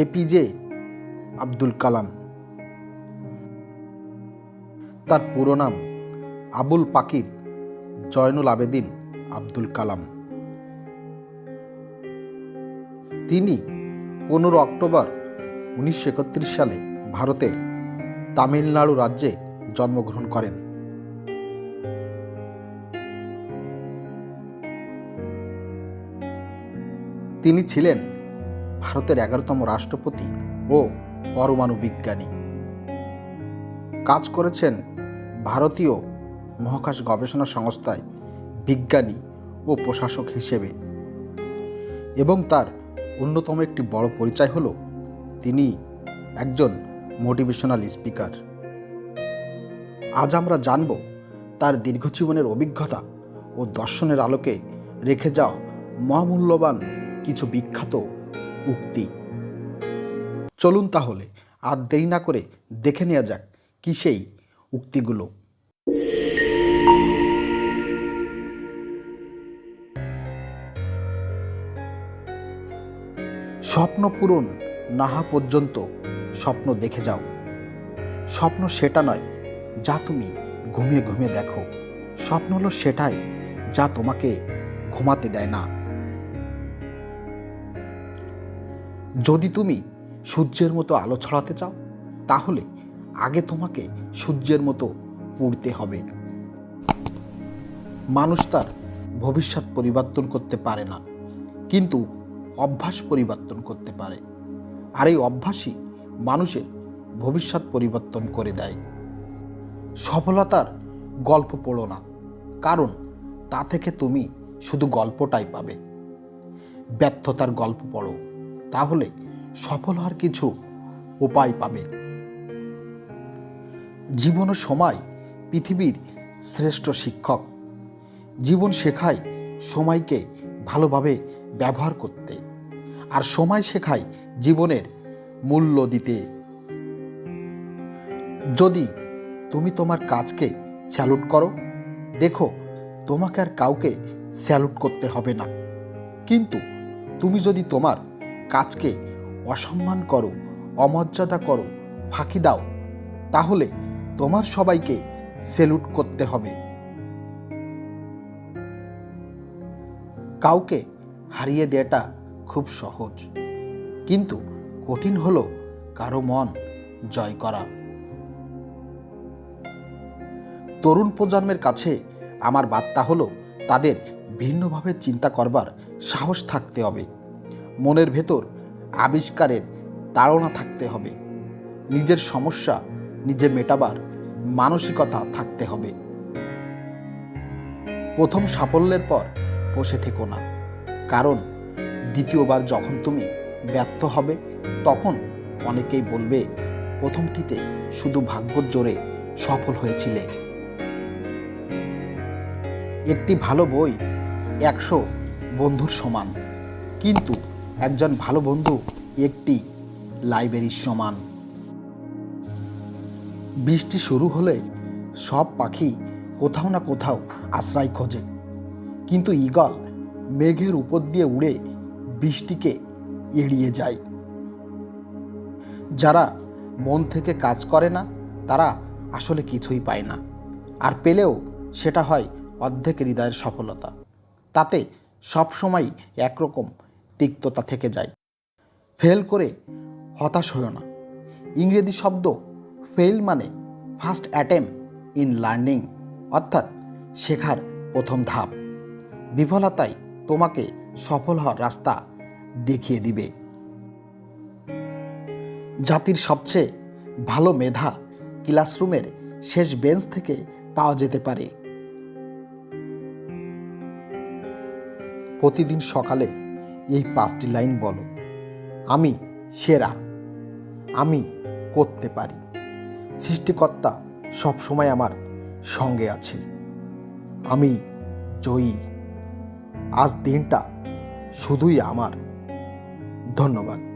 APJ Abdul Kalam. তার পুরো নাম আবুল পাকির জয়নুল আবেদিন আব্দুল কালাম। তিনি পনেরো অক্টোবর উনিশশো একত্রিশ সালে ভারতের তামিলনাড়ু রাজ্যে জন্মগ্রহণ করেন। তিনি ছিলেন ভারতের এগারোতম রাষ্ট্রপতি ও পরমাণু বিজ্ঞানী। কাজ করেছেন ভারতীয় মহাকাশ গবেষণা সংস্থায় বিজ্ঞানী ও প্রশাসক হিসেবে। এবং তার অন্যতম একটি বড় পরিচয় হল তিনি একজন মোটিভেশনাল স্পিকার। আজ আমরা জানব তার দীর্ঘ জীবনের অভিজ্ঞতা ও দর্শনের আলোকে রেখে যাওয়া মহামূল্যবান কিছু বিখ্যাত উক্তি। চলুন তাহলে আর দেরি না করে দেখে নেওয়া যাক কি সেই উক্তিগুলো। স্বপ্ন পূরণ নাহা পর্যন্ত স্বপ্ন দেখে যাও। স্বপ্ন সেটা নয় যা তুমি ঘুমিয়ে ঘুমিয়ে দেখো। স্বপ্ন হলো সেটাই যা তোমাকে ঘুমাতে দেয় না। যদি তুমি সূর্যের মতো আলো ছড়াতে চাও, তাহলে আগে তোমাকে সূর্যের মতো পড়তে হবে। মানুষ তার ভবিষ্যৎ পরিবর্তন করতে পারে না, কিন্তু অভ্যাস পরিবর্তন করতে পারে। আর এই অভ্যাসই মানুষের ভবিষ্যৎ পরিবর্তন করে দেয়। সফলতার গল্প পড়ো না, কারণ তা থেকে তুমি শুধু গল্পটাই পাবে। ব্যর্থতার গল্প পড়ো। তাহলে সফল হওয়ার কিছু উপায় পাবে। জীবন সময় পৃথিবীর শ্রেষ্ঠ শিক্ষক। জীবন শেখায় সময়কে ভালোভাবে ব্যবহার করতে। আর সময় শেখায় জীবনের মূল্য দিতে। যদি তুমি তোমার কাজকে স্যালুট করো, দেখো তোমাকে আর কাউকে স্যালুট করতে হবে না। কিন্তু তুমি যদি তোমার কাজকে অসম্মান করো, অমর্যাদা করো, ফাঁকি দাও। তাহলে তোমার সবাইকে সেলুট করতে হবে। কাউকে হারিয়ে দেওয়াটা খুব সহজ। কিন্তু কঠিন হলো কারও মন জয় করা। তরুণ প্রজন্মের কাছে আমার বার্তা হলো, তাদের ভিন্নভাবে চিন্তা করবার সাহস থাকতে হবে। মনের ভেতর আবিষ্কারের তাড়না থাকতে হবে। নিজের সমস্যা নিজে মেটাবার মানসিকতা থাকতে হবে। প্রথম সাফল্যের পর বসে থেকো না। কারণ দ্বিতীয়বার যখন তুমি ব্যর্থ হবে, তখন অনেকেই বলবে, প্রথমটিতে শুধু ভাগ্যর জোরে সফল হয়েছিলে। একটি ভালো বই একশো বন্ধুর সমান। কিন্তু একজন ভালো বন্ধু একটি লাইব্রেরির সমান। বৃষ্টি শুরু হলে সব পাখি কোথাও না কোথাও আশ্রয় খোঁজে। কিন্তু ঈগল মেঘের উপর দিয়ে উড়ে বৃষ্টিকে এড়িয়ে যায়। যারা মন থেকে কাজ করে না, তারা আসলে কিছুই পায় না। আর পেলেও সেটা হয় অর্ধেক হৃদয়ের সফলতা। তাতে সবসময় একরকম তিক্ততা থেকে যায়। ফেল করে হতাশ হও না। ইংরেজি শব্দ ফেল মানে ফার্স্ট অ্যাটেম্প ইন লার্নিং, অর্থাৎ শেখার প্রথম ধাপ। বিফলতাই তোমাকে সফল হওয়ার রাস্তা দেখিয়ে দিবে। জাতির সবচেয়ে ভালো মেধা ক্লাসরুমের শেষ বেঞ্চ থেকে পাওয়া যেতে পারে। প্রতিদিন সকালে এই পাঁচটি লাইন বলো। আমি সেরা। আমি করতে পারি। সৃষ্টিকর্তা সবসময় আমার সঙ্গে আছে। আমি জয়ী। আজ দিনটা শুধুই আমার। ধন্যবাদ।